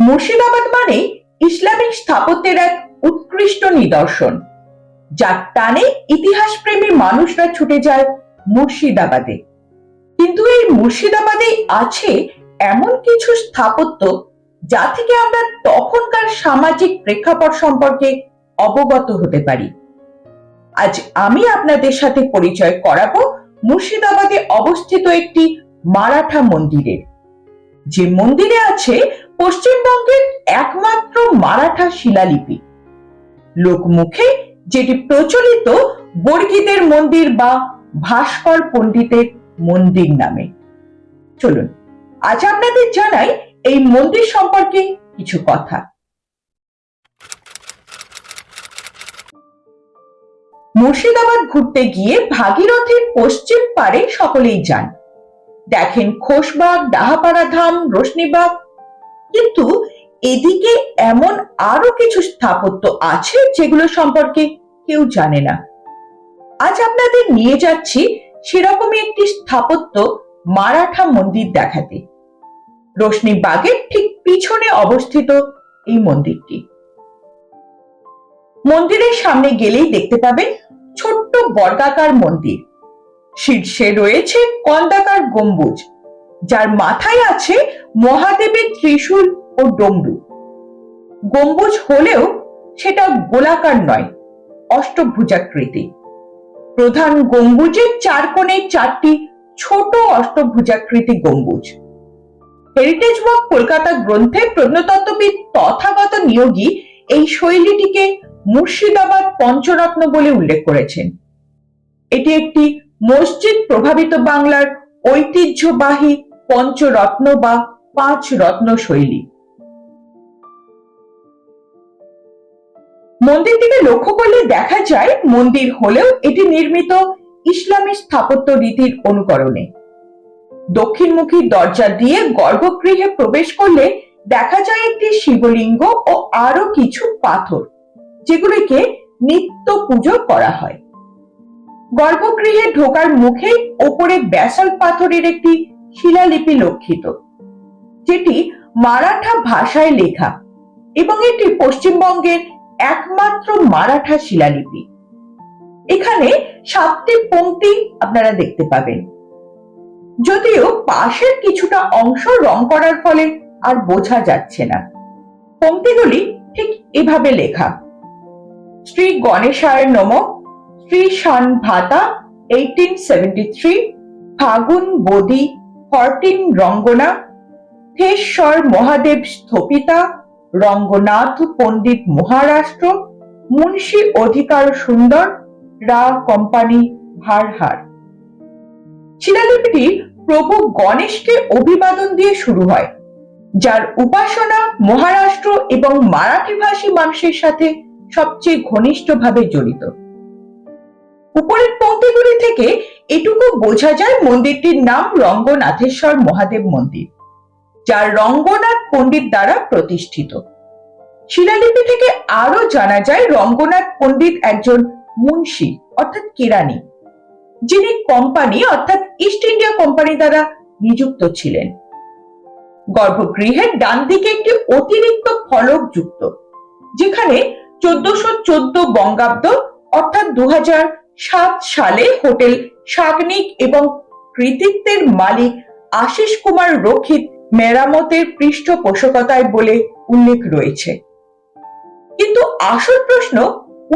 মুর্শিদাবাদ মানে ইসলামিক স্থাপত্যের এক উৎকৃষ্ট নিদর্শন, যার টানে ইতিহাস প্রেমী মানুষরা ছুটে যায় মুর্শিদাবাদে। কিন্তু এই মুর্শিদাবাদে আছে এমন কিছু স্থাপত্য যা থেকে আমরা তখনকার সামাজিক প্রেক্ষাপট সম্পর্কে অবগত হতে পারি। আজ আমি আপনাদের সাথে পরিচয় করাবো মুর্শিদাবাদে অবস্থিত একটি মারাঠা মন্দিরের যে মন্দিরে আছে পশ্চিমবঙ্গের একমাত্র মারাঠা শিলালিপি। লোকমুখে যেটি প্রচলিত বর্গীদের মন্দির বা ভাস্কর পণ্ডিতের মন্দির নামে। চলুন, আজ আপনাদের জানাই এই মন্দির সম্পর্কে কিছু কথা। মুর্শিদাবাদ ঘুরতে গিয়ে ভাগীরথের পশ্চিম পারে সকলেই যান। দেখেন খোশবাগ, ডাহাপাড়া ধাম, রোশনিবাগ কিন্তু এদিকে এমন আরও কিছু স্থাপত্য আছে যেগুলো সম্পর্কে কেউ জানে না। আজ আপনাদের নিয়ে যাচ্ছি সেরকমই একটি স্থাপত্য মারাঠা মন্দির দেখাতে। রোশনি বাগের ঠিক পিছনে অবস্থিত এই মন্দিরটি। মন্দিরের সামনে গেলেই দেখতে পাবেন ছোট্ট বর্গাকার মন্দির। শীর্ষে রয়েছে কন্দাকার গম্বুজ, যার মাথায় আছে মহাদেবের ত্রিশূল ও ডমরু গম্বুজ হলেও সেটা গোলাকার নয়, অষ্টভুজাকৃতি। প্রধান গম্বুজের চার কোণে চারটি ছোট অষ্টভুজাকৃতি গম্বুজ। হেরিটেজ ওয়াক কলকাতা গ্রন্থে প্রত্নতত্ত্ববিদ তথাগত নিয়োগী এই শৈলীটিকে মুর্শিদাবাদ পঞ্চরত্ন বলে উল্লেখ করেছেন। এটি একটি মসজিদ প্রভাবিত বাংলার ঐতিহ্যবাহী পঞ্চরত্ন বা পাঁচ রত্ন শৈলী। মন্দির মন্দিরটিকে লক্ষ্য করলে দেখা যায়, মন্দির হলেও এটি নির্মিত ইসলামী স্থাপত্য রীতির অনুকরণে। দক্ষিণমুখী দরজা দিয়ে গর্ভগৃহে প্রবেশ করলে দেখা যায় একটি শিবলিঙ্গ ও আরও কিছু পাথর, যেগুলিকে নিত্য পুজো করা হয়। গর্ভগৃহে ঢোকার মুখে ওপরে ব্যাসল্ট পাথরের একটি শিলালিপি লক্ষিত। যেটি মারাঠা ভাষায় লেখা এবং এটি পশ্চিমবঙ্গের একমাত্র মারাঠা শিলালিপি। এখানে সাতটি পংক্তি আপনারা দেখতে পাবেন। যদিও পাশের কিছুটা অংশ রং করার ফলে আর বোঝা যাচ্ছে না। পংক্তিগুলি ঠিক এভাবে লেখা। শ্রী গণেশায় নম, শ্রী শান ভাতা এইটিন সেভেন্টি থ্রি ফাগুন বোধি ফরটিন রঙ্গনা থেশ্বর মহাদেব স্থপিতা, রঙ্গনাথ পণ্ডিত মহারাষ্ট্র, মুন্সী অধিকার সুন্দর, রা কোম্পানি ভারহার। শিলালিপিটি প্রভু গণেশকে অভিবাদন দিয়ে শুরু হয়, যার উপাসনা মহারাষ্ট্র এবং মারাঠি ভাষী মানুষের সাথে সবচেয়ে ঘনিষ্ঠভাবে জড়িত। উপরের পংক্তিগুলি থেকে এটুকু বোঝা যায় মন্দিরটির নাম রঙ্গনাথেশ্বর মহাদেব মন্দির। যার রঙ্গনাথ পণ্ডিত দ্বারা প্রতিষ্ঠিত। শিলালিপি থেকে আরও জানা যায় রঙ্গনাথ পণ্ডিত একজন মুন্সি, অর্থাৎ কেরানি, যিনি কোম্পানি অর্থাৎ ইস্ট ইন্ডিয়া কোম্পানি দ্বারা নিযুক্ত ছিলেন। গর্ভগৃহের ডান দিকে একটি অতিরিক্ত ফলক যুক্ত, যেখানে চোদ্দশো চোদ্দ বঙ্গাব্দ, অর্থাৎ দু সালে হোটেল সাগনিক এবং কৃতিত্বের মালিক আশিস কুমার রক্ষিত মেরামতের পৃষ্ঠপোষকতায় বলে উল্লেখ রয়েছে। কিন্তু আসল প্রশ্ন,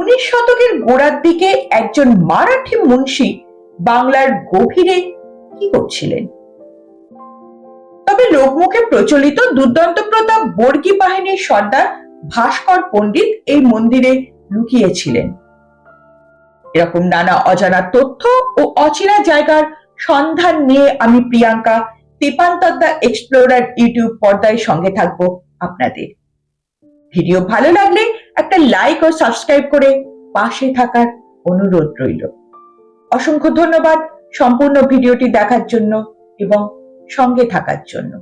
উনিশ শতকের গোড়ার দিকে একজন মারাঠি মুন্সি বাংলার গভীরে কি করছিলেন? তবে লোকমুখে প্রচলিত দুর্দান্ত প্রতাপ বর্গী বাহিনীর সর্দার ভাস্কর পণ্ডিত এই মন্দিরে লুকিয়েছিলেন। এরকম নানা অজানা তথ্য ও অচেনা জায়গার সন্ধান নিয়ে আমি প্রিয়াঙ্কা তেপান্তদ্দা এক্সপ্লোরার ইউটিউব পর্দায় সঙ্গে থাকব আপনাদের। ভিডিও ভালো লাগলে একটা লাইক ও সাবস্ক্রাইব করে পাশে থাকার অনুরোধ রইল। অসংখ্য ধন্যবাদ সম্পূর্ণ ভিডিওটি দেখার জন্য এবং সঙ্গে থাকার জন্য।